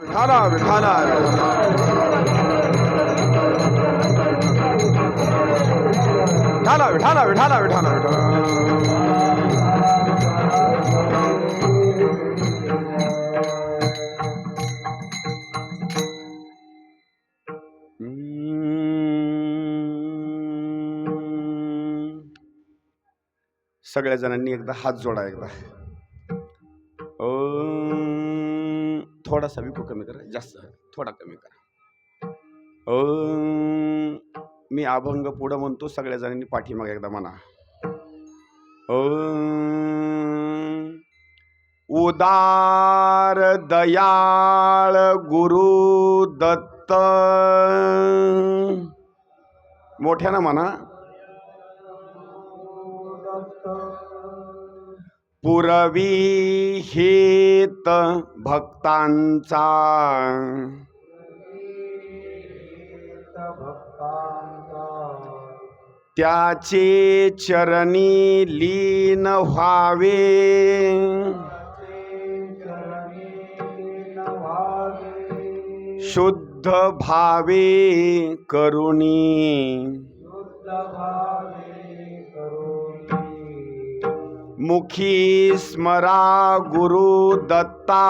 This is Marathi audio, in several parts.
विठाला विठाला विठाला विठाला विठाला विठाला विठाला सगळ्या जणांनी एकदा हात जोडा एकदा. थोडासा विकू कमी करा जास्त थोडा कमी करा. मी अभंग पुढं म्हणतो सगळ्या जणांनी पाठीमागे एकदा म्हणा. उदार दयाळ गुरु दत्त. मोठ्यानं म्हणा पुरवी हेत भक्तांचा. त्याचे चरणी लीन व्हावे. शुद्ध भावे करुणी. मुखी स्मरा गुरु दत्ता।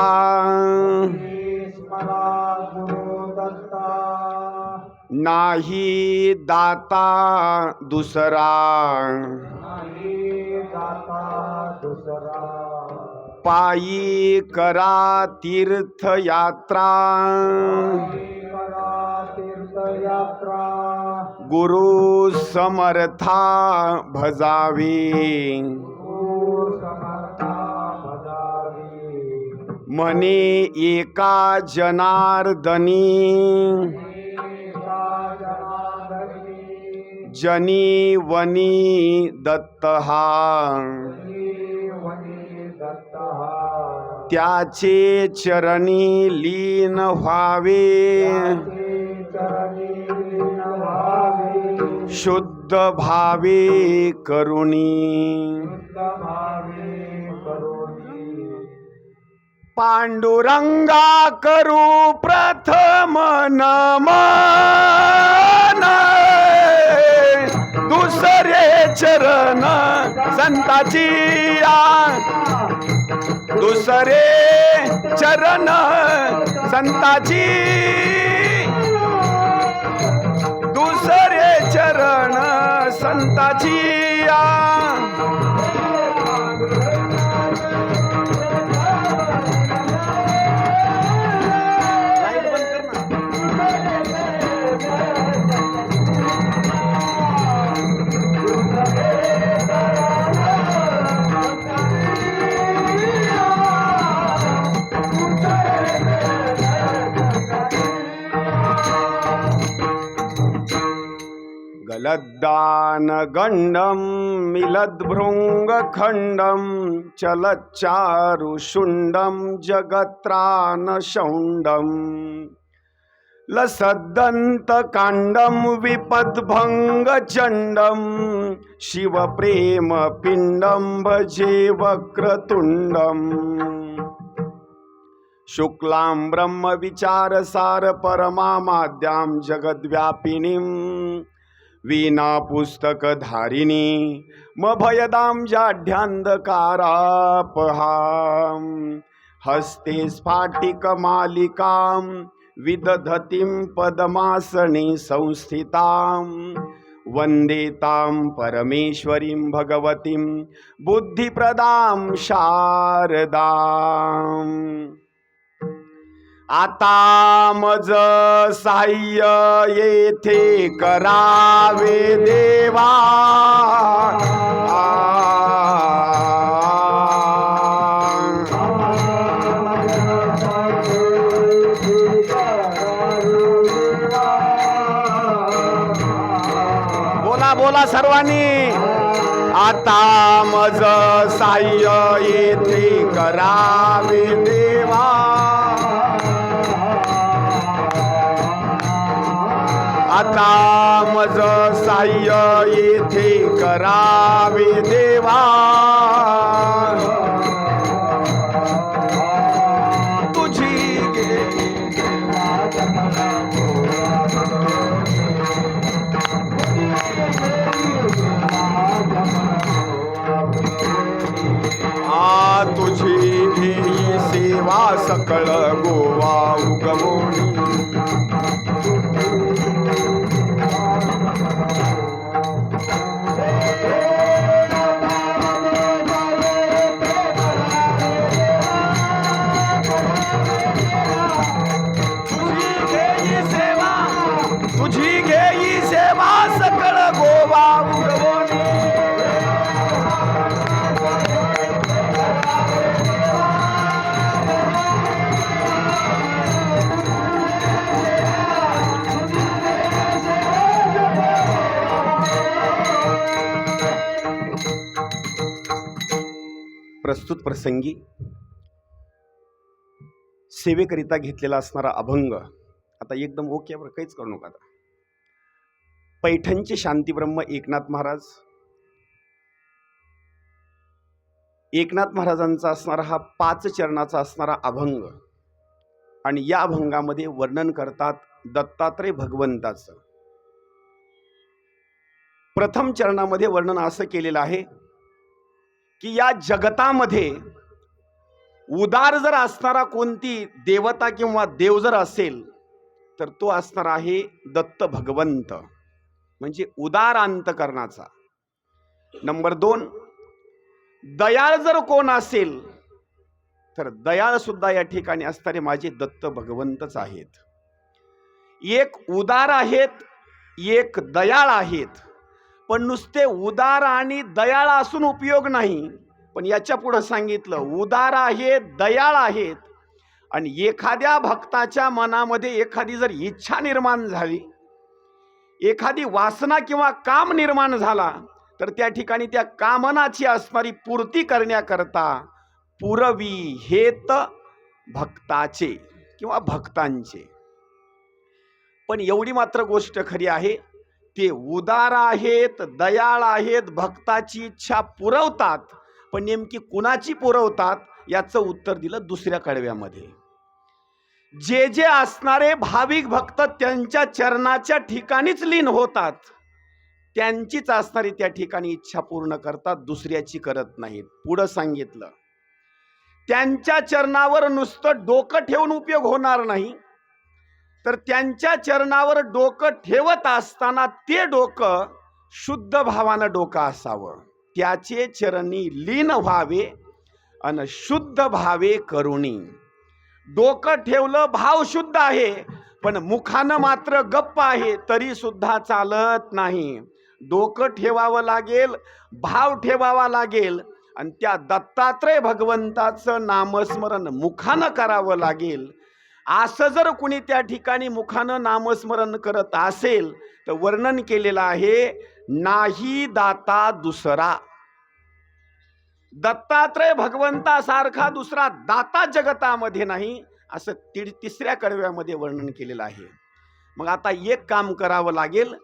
नाही दाता दुसरा। पायी करा तीर्थयात्रा। गुरु समर्था भजावी। म्हणे एका जनार्दनी। जनी वनी दत्तहा त्याचे चरणी लीन व्हावे। शुद्ध भावे करुणी। पांडुरंगा करू प्रथम नमन. दुसरे चरण संताची दुसरे चरण संताची. दुसरे चरण संताची आ. मिलद्भृङ्गखण्डं चलच्चारुशुण्डं जगत्रानशौण्डम् लसद्दन्तकाण्डं विपद्भङ्गचण्डं शिवप्रेमपिण्डं भजे वक्रतुण्डम् शुक्लां वीणा पुस्तक धारिणी वीणापुस्तकधारिणी मभयदां जाढ्यान्धकारापहां हस्ते स्फाटिकमालिकां विदधतीं पदमासने संस्थितां वन्देतां परमेश्वरीं भगवतीं बुद्धिप्रदां शारदाम्। आता मज साह्य येथे करावे देवा. बोला बोला सर्वांनी. आता मज साह्य येथे करावे देवा. आता मज साह्य येथे करावे देवा. तुझी आ तुझी घेई सेवा सकळ प्रसंगी सेवेकरिता घेतलेला असणारा अभंग आता एकदम ओके बरं काहीच करू नका आता. पैठणचे शांतीब्रह्म एकनाथ महाराज एकनाथ महाराजांचा असणारा हा पाच चरणाचा असणारा अभंग आणि या अभंगामध्ये वर्णन करतात दत्तात्रय भगवंताचं. प्रथम चरणामध्ये वर्णन असं केलेलं आहे की या जगतामध्ये उदार जर असणारा कोणती देवता किंवा देव जर असेल तर तो असणार आहे दत्त भगवंत. म्हणजे उदार अंतकरणाचा. नंबर दोन दयाळ जर कोण असेल तर दयाळ सुद्धा या ठिकाणी असणारे माझे दत्त भगवंतच आहेत. एक उदार आहेत एक दयाळ आहेत. पण नुसते उदार आणि दयाळ असून उपयोग नाही. पण याच्या पुढं सांगितलं उदार आहेत दयाळ आहेत. आणि एखाद्या भक्ताच्या मनामध्ये एखादी जर इच्छा निर्माण झाली एखादी वासना किंवा काम निर्माण झाला तर त्या ठिकाणी त्या कामनाची असणारी पूर्ती करण्याकरता पुरवी हेत भक्ताचे किंवा भक्तांचे. पण एवढी मात्र गोष्ट खरी आहे ते उदार आहेत दयाळ आहेत भक्ताची इच्छा पुरवतात पण नेमकी कुणाची पुरवतात याचं उत्तर दिलं दुसऱ्या कडव्यामध्ये. जे जे असणारे भाविक भक्त त्यांच्या चरणाच्या ठिकाणीच लीन होतात. त्यांचीच असणारी त्या ठिकाणी इच्छा पूर्ण करतात दुसऱ्याची करत नाहीत. पुढं सांगितलं. त्यांच्या चरणावर नुसतं डोकं ठेवून उपयोग होणार नाही. तर त्यांच्या चरणावर डोकं ठेवत असताना ते डोकं शुद्ध भावानं डोकं असावं. त्याचे चरणी लीन व्हावे आणि शुद्ध भावे करुणी. डोकं ठेवलं भाव शुद्ध आहे पण मुखानं मात्र गप्प आहे तरी सुद्धा चालत नाही. डोकं ठेवावं लागेल भाव ठेवावा लागेल आणि त्या दत्तात्रय भगवंताचं नामस्मरण मुखानं करावं लागेल असं जर कुणी त्या ठिकाणी मुखानं नामस्मरण करत असेल तर वर्णन केलेलं आहे नाही दाता दुसरा. दत्तात्रय भगवंतासारखा दुसरा दाता जगतामध्ये नाही असं ती तिसऱ्या कडव्यामध्ये वर्णन केलेलं आहे. मग आता एक काम करावं लागेल.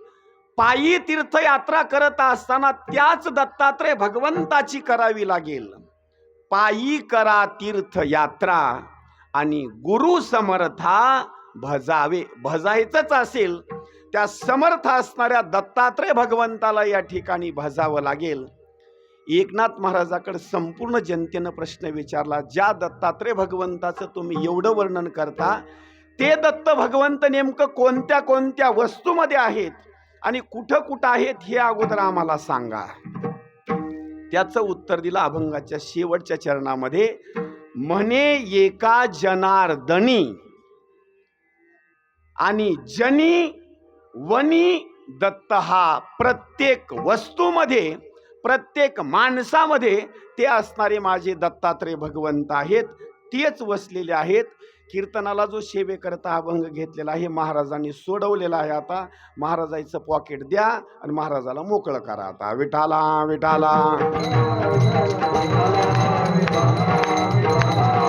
पायी तीर्थयात्रा करत असताना त्याच दत्तात्रय भगवंताची करावी लागेल. पायी करा तीर्थयात्रा. आणि गुरु समर्था भजावे. भजायचंच असेल त्या समर्थ असणाऱ्या दत्तात्रय भगवंताला या ठिकाणी भजावं लागेल. एकनाथ महाराजाकडे संपूर्ण जनतेनं प्रश्न विचारला ज्या दत्तात्रय भगवंताचं तुम्ही एवढं वर्णन करता ते दत्त भगवंत नेमकं कोणत्या कोणत्या वस्तूमध्ये आहेत आणि कुठं कुठं आहेत हे अगोदर आम्हाला सांगा. त्याचं उत्तर दिलं अभंगाच्या शेवटच्या चरणामध्ये म्हणे एका जनार्दनी. आणि जनी वनी दत्त हा प्रत्येक वस्तूमध्ये प्रत्येक माणसामध्ये ते असणारे माझे दत्तात्रय भगवंत आहेत. तेच वसलेले आहेत. कीर्तनाला जो सेवेकरता अभंग घेतलेला आहे महाराजांनी सोडवलेला आहे आता. महाराजाचं पॉकेट द्या आणि महाराजाला मोकळं करा आता. विठाला विठाला. कीर्तनाला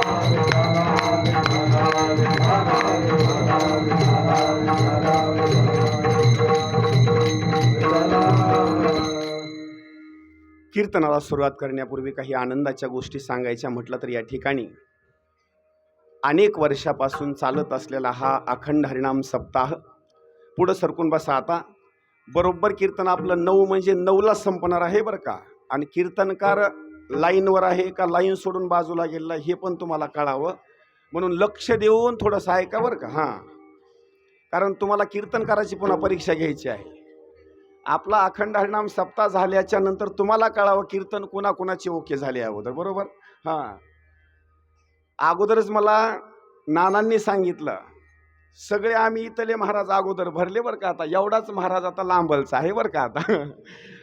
सुरुवात करण्यापूर्वी काही आनंदाच्या गोष्टी सांगायच्या म्हटलं तर या ठिकाणी. अनेक वर्षापासून चालत असलेला हा अखंड हरिणाम सप्ताह पुढं सरकून बसा आता. बरोबर कीर्तन आपलं नऊ म्हणजे नऊला संपणार आहे बरं का? आणि कीर्तनकार लाईनवर आहे का लाईन सोडून बाजूला गेलेला हे पण तुम्हाला कळावं. म्हणून लक्ष देऊन थोडंसं ऐका बरं का. हां. कारण तुम्हाला कीर्तन करायची पुन्हा परीक्षा घ्यायची आहे. आपला अखंड हरिनाम सप्ताह झाल्याच्यानंतर तुम्हाला कळावं कीर्तन कुणाकुणाचे ओके झाले अगोदर. बरोबर? हां. अगोदरच मला नानांनी सांगितलं सगळे आम्ही इथले महाराज अगोदर भरले बरं का आता. एवढाच महाराज आता लांबलचा आहे बरं का आता.